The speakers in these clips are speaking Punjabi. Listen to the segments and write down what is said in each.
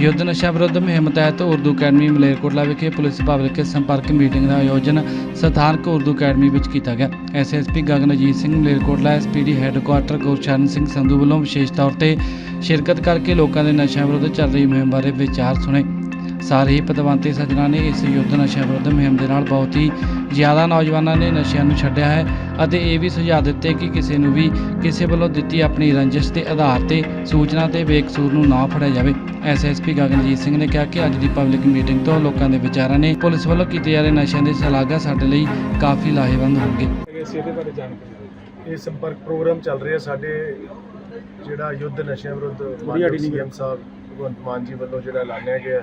ਯੁੱਧ ਨਸ਼ਾ ਵਿਰੁੱਧ ਮੁਹਿੰਮ ਤਹਿਤ ਉਰਦੂ ਅਕੈਡਮੀ ਮਲੇਰਕੋਟਲਾ ਵਿਖੇ ਪੁਲਿਸ ਪਬਲਿਕ ਸੰਪਰਕ ਮੀਟਿੰਗ ਦਾ ਆਯੋਜਨ ਸਥਾਨਕ ਉਰਦੂ ਅਕੈਡਮੀ ਵਿੱਚ ਕੀਤਾ ਗਿਆ। SSP Gaganjit Singh Malerkotla SPD headquarter Gurcharan Singh Sandhu ਵੱਲੋਂ ਵਿਸ਼ੇਸ਼ ਤੌਰ ਤੇ ਸ਼ਿਰਕਤ ਕਰਕੇ ਲੋਕਾਂ ਦੇ ਨਸ਼ਿਆਂ ਵਿਰੁੱਧ ਚੱਲ ਰਹੀ ਮੁਹਿੰਮ ਬਾਰੇ ਵਿਚਾਰ ਸੁਣੇ। ਸਾਰੇ ਹੀ ਪਤਵੰਤੇ ਸੱਜਣਾ ਨੇ ਇਸ ਯੁੱਧ ਨਸ਼ਾ ਵਿਰੁੱਧ ਮੁਹਿੰਮ ਦੇ ਨਾਲ ਬਹੁਤ ਹੀ ਜ਼ਿਆਦਾ ਨੌਜਵਾਨਾਂ ਨੇ ਨਸ਼ਿਆਂ ਨੂੰ ਛੱਡਿਆ ਹੈ ਅਤੇ ਇਹ ਵੀ ਸੁਝਾਅ ਦਿੱਤੇ ਕਿ ਕਿਸੇ ਨੂੰ ਵੀ ਕਿਸੇ ਵੱਲੋਂ ਦਿੱਤੀ ਆਪਣੀ ਰੰਜਿਸ਼ ਦੇ ਆਧਾਰ ਤੇ ਸੂਚਨਾ ਤੇ ਬੇਕਸੂਰ ਨੂੰ ਨਾ ਫੜਿਆ ਜਾਵੇ। ਐਸਐਸਪੀ ਗਗਨਜੀਤ ਸਿੰਘ ਨੇ ਕਿਹਾ ਕਿ ਅੱਜ ਦੀ ਪਬਲਿਕ ਮੀਟਿੰਗ ਤੋਂ ਲੋਕਾਂ ਦੇ ਵਿਚਾਰਾਂ ਨੇ ਪੁਲਿਸ ਵੱਲੋਂ ਕੀਤੇ ਜਾ ਰਹੇ ਨਸ਼ਿਆਂ ਦੇ ਸ਼ਲਾਘਾ ਸਾਡੇ ਲਈ ਕਾਫੀ ਲਾਹੇਵੰਦ ਹੋਣਗੇ। ਇਹ ਸੰਪਰਕ ਪ੍ਰੋਗਰਾਮ ਚੱਲ ਰਿਹਾ ਸਾਡੇ ਜਿਹੜਾ ਯੁੱਧ ਨਸ਼ਿਆਂ ਵਿਰੁੱਧ ਮਾਨਯੋਗ ਸੀਐਮ ਸਾਹਿਬ ਭਗਵੰਤ ਮਾਨ ਜੀ ਵੱਲੋਂ ਜਿਹੜਾ ਐਲਾਨਿਆ ਗਿਆ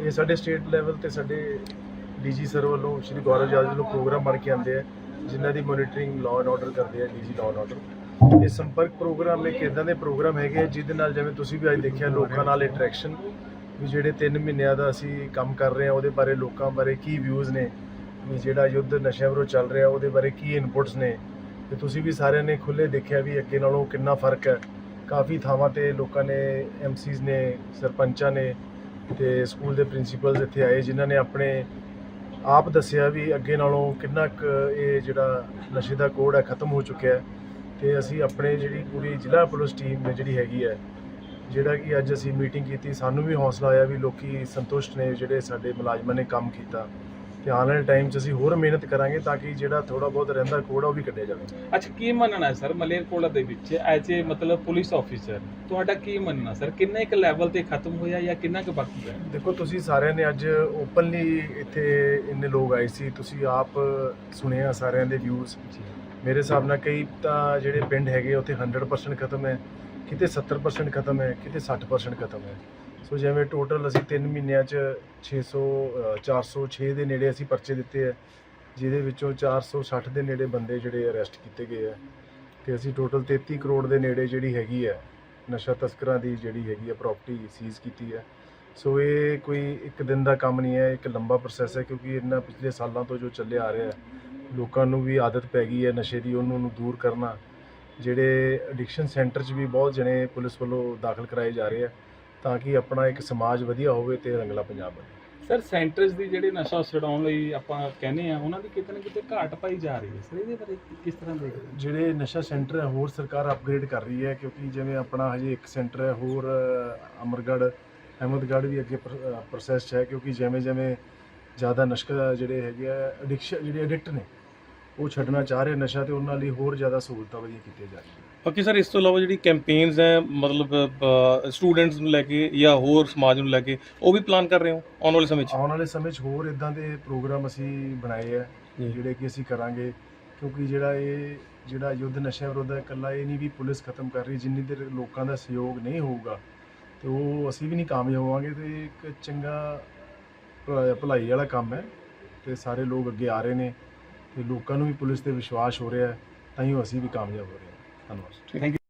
ਇਹ ਸਾਡੇ ਸਟੇਟ ਲੈਵਲ ਤੇ ਸਾਡੇ ਡੀਜੀ ਸਰ ਵੱਲੋਂ ਸ਼੍ਰੀ ਗੌਰਵ ਜਾਦਵ ਵੱਲੋਂ ਪ੍ਰੋਗਰਾਮ ਬਣ ਕੇ ਆਉਂਦੇ ਆ, ਜਿਨ੍ਹਾਂ ਦੀ ਮੋਨੀਟਰਿੰਗ ਲਾਅ ਐਂਡ ਆਰਡਰ ਕਰਦੇ ਆ, ਡੀਜੀ ਲਾਅ ਐਂਡ ਆਰਡਰ ਇਹ ਸੰਪਰਕ ਪ੍ਰੋਗਰਾਮ ਇੱਕ ਇਦਾਂ ਦੇ ਪ੍ਰੋਗਰਾਮ ਹੈਗੇ ਆ, ਜਿਹਦੇ ਨਾਲ ਜਿਵੇਂ ਤੁਸੀਂ ਵੀ ਅੱਜ ਦੇਖਿਆ, ਲੋਕਾਂ ਨਾਲ ਇੰਟਰੈਕਸ਼ਨ ਵੀ ਜਿਹੜੇ 3 ਮਹੀਨਿਆਂ ਦਾ ਅਸੀਂ ਕੰਮ ਕਰ ਰਹੇ ਆ, ਉਹਦੇ ਬਾਰੇ ਲੋਕਾਂ ਬਾਰੇ ਕੀ ਵਿਊਜ਼ ਨੇ, ਵੀ ਜਿਹੜਾ ਯੁੱਧ ਨਸ਼ਿਆਂ ਵਿਰੁੱਧ ਚੱਲ ਰਿਹਾ, ਉਹਦੇ ਬਾਰੇ ਕੀ ਇਨਪੁਟਸ ਨੇ। ਤੇ ਤੁਸੀਂ ਵੀ ਸਾਰਿਆਂ ਨੇ ਖੁੱਲੇ ਦੇਖਿਆ ਵੀ ਅੱਗੇ ਨਾਲੋਂ ਕਿੰਨਾ ਫ਼ਰਕ ਹੈ। ਕਾਫੀ ਥਾਵਾਂ ਤੇ ਲੋਕਾਂ ਨੇ ਐਮਸੀਜ਼ ਨੇ, ਸਰਪੰਚਾਂ ਨੇ ਤੇ ਸਕੂਲ ਦੇ ਪ੍ਰਿੰਸੀਪਲ ਇੱਥੇ ਆਏ, ਜਿਨ੍ਹਾਂ ਨੇ ਆਪਣੇ ਆਪ ਦੱਸਿਆ ਵੀ ਅੱਗੇ ਨਾਲੋਂ ਕਿੰਨਾ ਕੁ ਇਹ ਜਿਹੜਾ ਨਸ਼ੇ ਦਾ ਕੋਡ ਹੈ ਖਤਮ ਹੋ ਚੁੱਕਿਆ ਹੈ। ਤੇ ਅਸੀਂ ਆਪਣੇ ਜਿਹੜੀ ਪੂਰੀ ਜ਼ਿਲ੍ਹਾ ਪੁਲਿਸ ਟੀਮ ਨੇ ਜਿਹੜੀ ਹੈਗੀ ਹੈ, ਜਿਹੜਾ ਕਿ ਅੱਜ ਅਸੀਂ ਮੀਟਿੰਗ ਕੀਤੀ, ਸਾਨੂੰ ਵੀ ਹੌਸਲਾ ਆਇਆ ਵੀ ਲੋਕੀ ਸੰਤੁਸ਼ਟ ਨੇ ਜਿਹੜੇ ਸਾਡੇ ਮੁਲਾਜ਼ਮਾਂ ਨੇ ਕੰਮ ਕੀਤਾ। ਤੇ ਆਉਣ ਵਾਲੇ ਟਾਈਮ 'ਚ ਅਸੀਂ ਹੋਰ ਮਿਹਨਤ ਕਰਾਂਗੇ ਤਾਂ ਕਿ ਜਿਹੜਾ ਥੋੜਾ ਬਹੁਤ ਰਹਿੰਦਾ ਆ ਉਹ ਵੀ ਕੱਢਿਆ ਜਾਵੇ। ਅੱਛਾ ਕੀ ਮੰਨਣਾ ਹੈ ਸਰ ਮਲੇਰਕੋਟਲਾ ਦੇ ਵਿੱਚ? ਐਜ਼ ਏ ਮਤਲਬ ਪੁਲਿਸ ਆਫੀਸਰ ਤੁਹਾਡਾ ਕੀ ਮੰਨਣਾ ਸਰ? ਕਿੰਨੇ ਇੱਕ ਲੈਵਲ ਤੇ ਖਤਮ ਹੋਇਆ ਜਾਂ ਕਿੰਨਾ ਕੁ ਬਾਕੀ ਹੈ? ਦੇਖੋ ਤੁਸੀਂ ਸਾਰਿਆਂ ਨੇ ਅੱਜ ਓਪਨਲੀ ਇੱਥੇ ਇੰਨੇ ਲੋਕ ਆਏ ਸੀ ਤੁਸੀਂ ਆਪ ਸੁਣਿਆ ਸਾਰਿਆਂ ਦੇ ਵਿਊਜ਼ ਮੇਰੇ ਹਿਸਾਬ ਨਾਲ ਕਈ ਤਾਂ ਜਿਹੜੇ ਪਿੰਡ ਹੈਗੇ ਉੱਥੇ 100% ਖਤਮ ਹੈ ਕਿਤੇ 70% ਖਤਮ ਹੈ ਕਿਤੇ 60% ਖਤਮ ਹੈ। ਸੋ ਜਿਵੇਂ ਟੋਟਲ ਅਸੀਂ 3 ਮਹੀਨਿਆਂ 'ਚ 600 ਅ, 406 ਦੇ ਨੇੜੇ ਅਸੀਂ ਪਰਚੇ ਦਿੱਤੇ ਹੈ ਜਿਹਦੇ ਵਿੱਚੋਂ 460 ਦੇ ਨੇੜੇ ਬੰਦੇ ਜਿਹੜੇ ਅਰੈਸਟ ਕੀਤੇ ਗਏ ਹੈ ਤੇ ਅਸੀਂ ਟੋਟਲ 33 ਕਰੋੜ ਦੇ ਨੇੜੇ ਜਿਹੜੀ ਹੈਗੀ ਹੈ ਨਸ਼ਾ ਤਸਕਰਾਂ ਦੀ ਜਿਹੜੀ ਹੈਗੀ ਹੈ ਪ੍ਰਾਪਰਟੀ ਸੀਜ਼ ਕੀਤੀ ਹੈ ਸੋ ਇਹ ਕੋਈ ਇੱਕ ਦਿਨ ਦਾ ਕੰਮ ਨਹੀਂ ਹੈ ਇੱਕ ਲੰਬਾ ਪ੍ਰੋਸੈਸ ਹੈ ਕਿਉਂਕਿ ਇਹਨਾਂ ਪਿਛਲੇ ਸਾਲਾਂ ਤੋਂ ਜੋ ਚੱਲਿਆ ਆ ਰਿਹਾ ਹੈ ਲੋਕਾਂ ਨੂੰ ਵੀ ਆਦਤ ਪੈ ਗਈ ਹੈ ਨਸ਼ੇ ਦੀ ਉਹਨੂੰ ਨੂੰ ਦੂਰ ਕਰਨਾ। ਜਿਹੜੇ ਐਡਿਕਸ਼ਨ ਸੈਂਟਰ 'ਚ ਵੀ ਬਹੁਤ ਜਣੇ ਪੁਲਿਸ ਵੱਲੋਂ ਦਾਖਲ ਕਰਾਏ ਜਾ ਰਹੇ ਆ। ਤਾਂ ਕਿ ਆਪਣਾ ਇੱਕ ਸਮਾਜ ਵਧੀਆ ਹੋਵੇ ਤੇ ਰੰਗਲਾ ਪੰਜਾਬ ਬਣੇ। ਸਰ ਸੈਂਟਰਸ ਦੀ ਜਿਹੜੇ ਨਸ਼ਾ ਛਡਾਉਣ ਲਈ ਆਪਾਂ ਕਹਿੰਦੇ ਆ ਉਹਨਾਂ ਦੀ ਕਿਤੇ ਨਾ ਕਿਤੇ ਘਾਟ ਪਾਈ ਜਾ ਰਹੀ ਹੈ। ਸਰ ਇਹਦੇ ਬਾਰੇ ਕਿਸ ਤਰ੍ਹਾਂ ਦੇਖਦੇ ਜਿਹੜੇ ਨਸ਼ਾ ਸੈਂਟਰ ਹੈ ਹੋਰ ਸਰਕਾਰ ਅਪਗ੍ਰੇਡ ਕਰ ਰਹੀ ਹੈ ਕਿਉਂਕਿ ਜਿਵੇਂ ਆਪਣਾ ਹਜੇ ਇੱਕ ਸੈਂਟਰ ਹੈ ਹੋਰ ਅ, ਅਮਰਗੜ੍ਹ ਅਹਿਮਦਗੜ੍ਹ ਵੀ ਅੱਗੇ ਪ੍ਰੋਸੈਸ 'ਚ ਹੈ ਕਿਉਂਕਿ ਜਿਵੇਂ ਜਿਵੇਂ ਜ਼ਿਆਦਾ ਨਸ਼ਾ ਜਿਹੜੇ ਹੈਗੇ ਆ ਐਡਿਕਸ਼ਨ ਜਿਹੜੇ ਐਡਿਕਟ ਨੇ ਉਹ ਛੱਡਣਾ ਚਾਹ ਰਹੇ ਨਸ਼ਾ ਤੇ ਉਹਨਾਂ ਲਈ ਹੋਰ ਜ਼ਿਆਦਾ ਸਹੂਲਤਾਂ ਵਧੀਆ ਕੀਤੀਆਂ ਜਾ ਰਹੀਆਂ। ਬਾਕੀ ਸਰ ਇਸ ਤੋਂ ਇਲਾਵਾ ਜਿਹੜੀ ਕੈਂਪੇਨਸ ਹੈ ਮਤਲਬ ਸਟੂਡੈਂਟਸ ਨੂੰ ਲੈ ਕੇ ਜਾਂ ਹੋਰ ਸਮਾਜ ਨੂੰ ਲੈ ਕੇ ਉਹ ਵੀ ਪਲਾਨ ਕਰ ਰਹੇ ਹੋ ਆਉਣ ਵਾਲੇ ਸਮੇਂ 'ਚ? ਆਉਣ ਵਾਲੇ ਸਮੇਂ 'ਚ ਹੋਰ ਇਦਾਂ ਦੇ ਪ੍ਰੋਗਰਾਮ ਅਸੀਂ ਬਣਾਏ ਆ। ਜਿਹੜੇ ਕਿ ਅਸੀਂ ਕਰਾਂਗੇ ਕਿਉਂਕਿ ਜਿਹੜਾ ਇਹ ਜਿਹੜਾ ਯੁੱਧ ਨਸ਼ਿਆਂ ਵਿਰੁੱਧ ਹੈ ਇਕੱਲਾ ਇਹ ਨਹੀਂ ਵੀ ਪੁਲਿਸ ਖਤਮ ਕਰ ਰਹੀ ਜਿੰਨੀ ਦੇਰ ਲੋਕਾਂ ਦਾ ਸਹਿਯੋਗ ਨਹੀਂ ਹੋਊਗਾ ਤੇ ਉਹ ਅਸੀਂ ਵੀ ਨਹੀਂ ਕਾਮਯਾਬ ਹੋਵਾਂਗੇ ਤੇ ਇੱਕ ਚੰਗਾ ਭਲਾ- ਭਲਾਈ ਵਾਲਾ ਕੰਮ ਹੈ ਤੇ ਸਾਰੇ ਲੋਕ ਅੱਗੇ ਆ ਰਹੇ ਨੇ। ਤੇ ਲੋਕਾਂ ਨੂੰ ਵੀ ਪੁਲਿਸ ਤੇ ਵਿਸ਼ਵਾਸ ਹੋ ਰਿਹਾ ਹੈ, ਤਾਂ ਹੀ ਉਹ ਅਸੀਂ ਵੀ ਕਾਮਯਾਬ ਹੋ ਰਹੇ ਹਾਂ। ਧੰਨਵਾਦ। Thank you